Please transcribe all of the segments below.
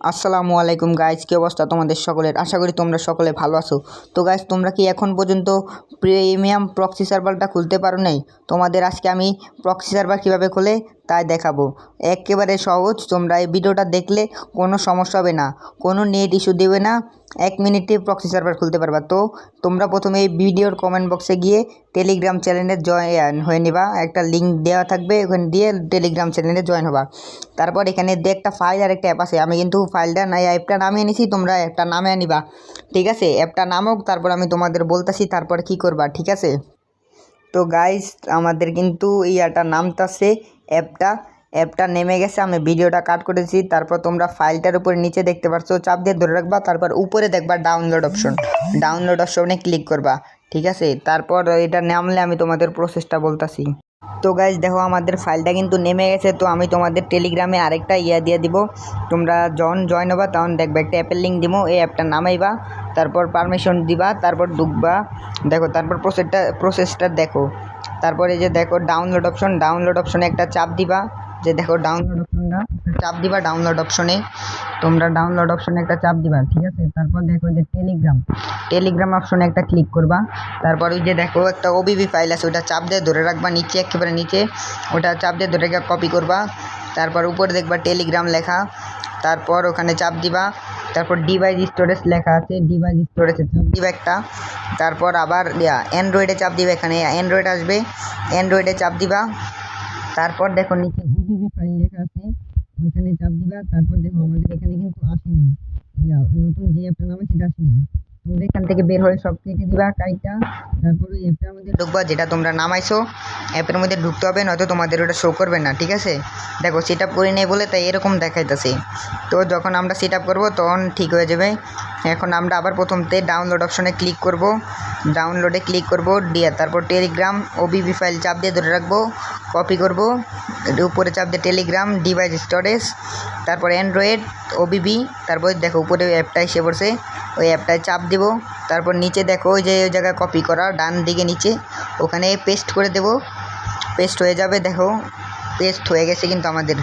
আসসালামু আলাইকুম গাইজ কী অবস্থা তোমাদের সকলের? আশা করি তোমরা সকলে ভালো আছো। তো গাইজ তোমরা কি এখন পর্যন্ত প্রিমিয়াম প্রক্সি সার্ভারটা খুলতে পারো নাই? তোমাদের আজকে আমি প্রক্সি সার্ভার কীভাবে খোলে? তাই দেখাবো। একেবারে সহজ, তোমরা এই ভিডিওটা দেখলে কোনো সমস্যা হবে না। কোনো নেট ইস্যু দেবে না। এক মিনিটে প্রক্সি সার্ভার খুলতে পারবা। তো তোমরা প্রথমে এই ভিডিওর কমেন্ট বক্সে গিয়ে টেলিগ্রাম চ্যানেলে জয়েন হয়ে নিবা। একটা লিঙ্ক দেওয়া থাকবে ওখানে দিয়ে টেলিগ্রাম চ্যানেলে জয়েন হবা। তারপর এখানে দিয়ে একটা ফাইল আর একটা অ্যাপ আছে। আমি কিন্তু ফাইলটা না অ্যাপটা নামিয়ে নিছি তোমরা একটা নামে নিবা। ঠিক আছে? অ্যাপটা নামক, তারপর আমি তোমাদের বলতেছি তারপর কি করবা, ঠিক আছে? তো গাইস আমাদের কিন্তু ইয়াটা নামতাছে। অ্যাপটা অ্যাপটা নেমে গেছে, আমি ভিডিওটা কাট করেছি, তারপর তোমরা ফাইলটার উপরে নিচে দেখতে পাচ্ছ চাপ দিয়ে ধরে রাখবা, তারপর উপরে দেখবা ডাউনলোড অপশন ডাউনলোড অপশনে ক্লিক করবা, ঠিক আছে? তারপর এটা নামলে আমি তোমাদের প্রসেসটা বলতাছি। তো গাইজ দেখো আমাদের ফাইলটা কিন্তু নেমে গেছে, তো আমি তোমাদের টেলিগ্রামে আরেকটা ইয়া দিয়ে দিব। তোমরা যখন জয়েন হবা, তখন দেখবে একটা অ্যাপের লিঙ্ক দিব, এই অ্যাপটা নামাইবা তারপর পারমিশন দিবা, তারপর ঢুকবা। দেখো, তারপর প্রসেসটা প্রসেসটা দেখো। তারপরে যে দেখো ডাউনলোড অপশন ডাউনলোড অপশনে একটা চাপ দিবা। যে দেখো ডাউনলোড অপশনটা চাপ দিবা ডাউনলোড অপশনে তোমরা ডাউনলোড অপশনে একটা চাপ দিবা, ঠিক আছে? তারপর দেখো যে টেলিগ্রাম টেলিগ্রাম অপশনে একটা ক্লিক করবা। তারপর ওই যে দেখো একটা ওবিবি ফাইল আছে ওটা চাপ দিয়ে ধরে রাখবা নিচে, একেবারে নিচে। ওটা চাপ দিয়ে ধরে কপি করবা। তারপর উপরে দেখবা টেলিগ্রাম লেখা। তারপর ওখানে চাপ দিবা। তারপর ডিভাইস স্টোরেজ লেখা আছে ডিভাইস স্টোরেজ চাপ দিবে একটা। তারপর আবার অ্যান্ড্রয়েডে চাপ দিবে এখানে অ্যান্ড্রয়েড আসবে অ্যান্ড্রয়েডে চাপ দিবা। তারপর দেখো নিচে ইবিবি ফাইল লেখা আছে, ওইখানে চাপ দিবা। তারপর দেখো আমাদের এখানে কিন্তু আসেনি নতুন যে অ্যাপটা নামে সেটা আসেনি এখান থেকে বের হয়ে সব কেটে দিবা কাইটা তারপরে অ্যাপের মধ্যে ঢুকবা, যেটা তোমরা নামাইছো, অ্যাপের মধ্যে ঢুকতে হবে, নয়তো তোমাদের ওটা শো করবে না, ঠিক আছে? দেখো সেট আপ করি নেই বলে তাই এরকম দেখাইতেছে। তো যখন আমরা সেট আপ করব, তখন ঠিক হয়ে যাবে। এখন আমরা আবার প্রথমতে ডাউনলোড অপশনে ক্লিক করব। ডাউনলোডে ক্লিক করব, দিয়ে তারপর টেলিগ্রাম ওবিবি ফাইল চাপ দিয়ে ধরে রাখব কপি করব উপরে চাপ দিয়ে টেলিগ্রাম ডিভাইস স্টোরেজ তারপর অ্যান্ড্রয়েড ওবিবি তারপর দেখো উপরে অ্যাপটা এসে পড়ছে, ওই অ্যাপটায় চাপ দেব, তারপর নিচে দেখো ওই যে ওই জায়গায় কপি করা, ডান দিকে নিচে, ওখানে পেস্ট করে দেব পেস্ট হয়ে যাবে, দেখো পেস্ট হয়ে গেছে কিন্তু আমাদের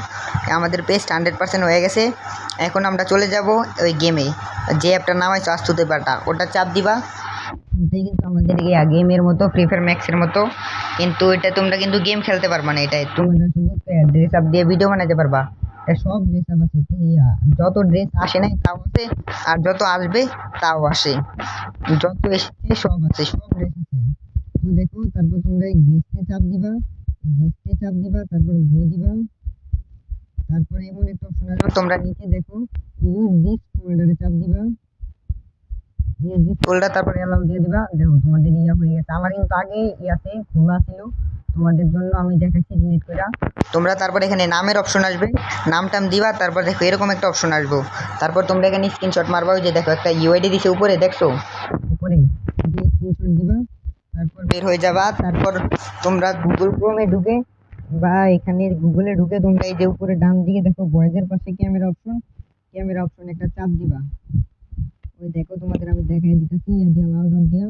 আমাদের পেস্ট হান্ড্রেড পার্সেন্ট হয়ে গেছে। এখন আমরা চলে যাব ওই গেমে যে অ্যাপটা নামাইছো আস্তুতে পাটা ওটা চাপ দিবা। কিন্তু আমাদের ইয়া গেমের মতো ফ্রি ফায়ার ম্যাক্সের মতো। কিন্তু এটা তোমরা কিন্তু গেম খেলতে পারবা না এটাই। তোমরা শুধু ড্রেস আপ দিয়ে ভিডিও বানাতে পারবা। এটা সব ড্রেস আপ আছে যত ড্রেস আসে নাই তাও আছে আর যত আসবে তাও আসে। যত এসেছে সব আছে সব ড্রেস আছে। দেখো তারপর তোমরা গেস্টে চাপ দিবা। গেস্টে চাপ দিবা তারপর গো দিবা। তারপরে এমন একটা অপশন আসবে তোমরা নিচে দেখো ইউজ দিস ফোল্ডারে চাপ দিবা। ইউজ দিস ফোল্ডার তারপরে অ্যালাউ দিয়ে দিবা। দেখো তোমাদের ইয়া হয়ে গেছে। আমার কিন্তু আগে ইয়াতে খোলা ছিল। তোমাদের জন্য আমি দেখাচ্ছি ডিলিট করে তোমরা তারপর এখানে নামের অপশন আসবে। নাম টাম দিবা তারপর দেখো এরকম একটা অপশন আসব। তারপর তোমরা এখানে স্ক্রিনশট মারবা ওই যে দেখো একটা ইউআইডি দিছে উপরে দেখছ? উপরে স্ক্রিনশট দিবা। তারপর বের হয়ে যাবা। তারপর তোমরা গুগল ক্রোমে ঢুকে বা এখানে গুগলে ঢুকে তোমরা এই যে উপরে ডান দিকে দেখো বয়েজের পাশে ক্যামেরা অপশন ক্যামেরা অপশন একটা চাপ দিবা। ওই দেখো, তোমাদের আমি দেখাই দিতেছি ইয়া দিয়া লাল রং দিয়া।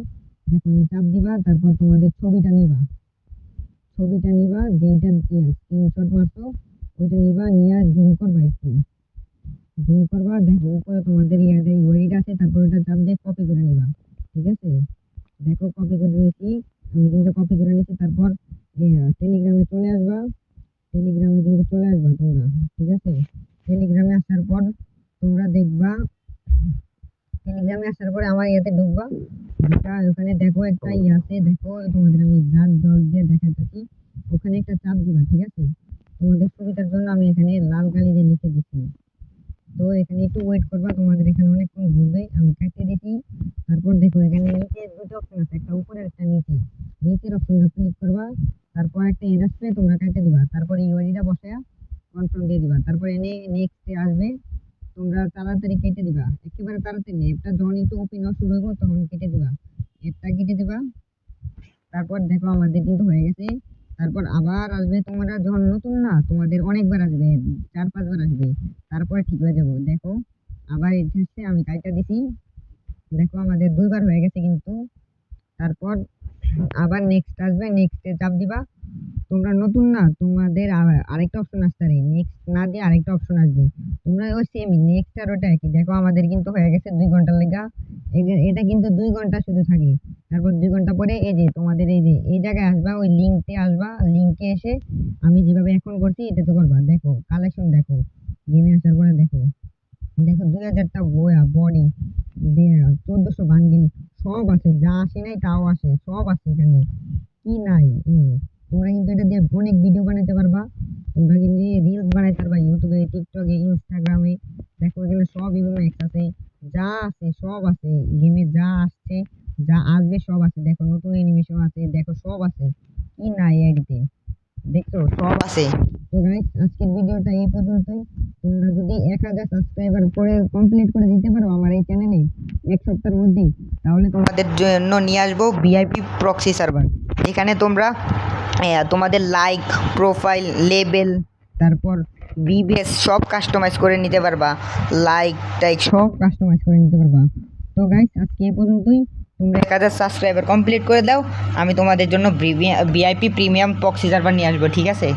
দেখো চাপ দিবা, তারপর তোমাদের ছবিটা নিবা। ছবিটা নিবা, যেইটা স্ক্রিনশট মারছো, ওইটা নিবা, নিয়ে জুম করবা একটু। জুম করবা, দেখো, উপরে তোমাদের ইয়াতে ইউআইডিটা আছে, তারপর ওটা চাপ দিয়ে কপি করে নিবা। ঠিক আছে? দেখো কপি করে নিয়েছি আমি কিন্তু কপি করে নিয়েছি তারপর টেলিগ্রামে চলে আসবা টেলিগ্রামে কিন্তু চলে আসবা তোমরা ঠিক আছে টেলিগ্রামে আসার পর তোমরা দেখবা টেলিগ্রামে আসার পরে আমার ইয়েতে ঢুকবা। ঢুকা, ওখানে দেখো একটা ইয়ে আছে দেখো, তোমাদের আমি ডাক জল দিয়ে দেখা দেখাচ্ছি। ওখানে একটা চাপ দিবা, ঠিক আছে? তোমাদের সুবিধার জন্য আমি এখানে লাল কালি দিয়ে লিখে দিচ্ছি। তো এখানে একটু ওয়েট করবা, তোমাদের এখানে অনেকক্ষণ ঘুরবে, আমি কাটিয়ে দিচ্ছি। তারপর দেখো এখানে নিচে দুটো অপশন আছে, একটা উপরে একটা নিচে। নিচের অপশনটা ক্লিক করবা, তারপর একটা এর আসবে তোমরা কাটে দিবা। তারপরে ইউআইডিটা বসায়া কনফার্ম দিয়ে দিবা। তারপর এনে নেক্সটে আসবে তোমরা তাড়াতাড়ি কেটে দিবা। একেবারে তাড়াতাড়ি অ্যাপটা যখন একটু ওপেন শুরু হইব, তখন কেটে দিবা। অ্যাপটা কেটে দিবা। তারপর দেখো আমাদের কিন্তু হয়ে গেছে। তারপর আবার আসবে তোমরা যখন নতুন না, তোমাদের অনেকবার আসবে, চার পাঁচবার আসবে। তারপরে ঠিক হয়ে যাব। দেখো, আবার এটা হচ্ছে আমি কাজটা দিছি। দেখো আমাদের দুইবার হয়ে গেছে কিন্তু। তারপর আবার নেক্সট আসবে নেক্সটে চাপ দিবা। তোমরা নতুন না, তোমাদের আরেকটা অপশন আসতে পারে। নেক্সট না দিয়ে আরেকটা অপশন আসবে। তোমরা ওই সেমই নেক্সট আর ওটা একই। দেখো আমাদের কিন্তু হয়ে গেছে দুই ঘণ্টার লেগা। এগে- এটা কিন্তু দুই ঘণ্টা শুধু থাকে। তারপর দুই ঘণ্টা পরে এই যে তোমাদের এই যে, এই জায়গায় আসবা, ওই লিঙ্কতে আসবা লিঙ্কে এসে আমি যেভাবে এখন করছি এটাতে করবা। দেখো কালেকশন দেখো গেমে আসার পরে দেখো। দেখো দুই হাজারটা বয়া বডি চোদ্দশো বান্ডিল সব আছে। যা আসে নাই তাও আসে, সব আছে এখানে। কি নাই, এমন। তোমরা কিন্তু এটা দিয়ে অনেক ভিডিও বানাতে পারবা। তোমরা কিন্তু রিলস বানাইতে পারবা ইউটিউবে টিকটকে ইনস্টাগ্রামে দেখো এখানে সব এগুলো এক আছে। যা আছে, সব আছে। গেমে যা আসছে, যা আসবে সব আছে। দেখো নতুন অ্যানিমেশন আছে, দেখো সব আছে। কি নাই একদিন। দেখছ? সব আছে। তো গাইস আজকের ভিডিওটা এই পর্যন্তই। তোমরা যদি এক হাজার সাবস্ক্রাইবার করে কমপ্লিট করে দিতে পারো আমার এই চ্যানেলে এক সপ্তাহের মধ্যেই, তাহলে তোমাদের জন্য নিয়ে আসব ভিআইপি প্রক্সি সার্ভার এখানে তোমরা তোমাদের লাইক প্রোফাইল লেবেল তারপর বিবেস সব কাস্টমাইজ করে নিতে পারবা। লাইক টাইক সব কাস্টমাইজ করে নিতে পারবা। তো গাইস আজকে এ পর্যন্তই। তোমরা এক হাজার সাবস্ক্রাইবার কমপ্লিট করে দাও। আমি তোমাদের জন্য ভিআইপি প্রিমিয়াম পক্সি সার্ভার নিয়ে আসব, ঠিক আছে?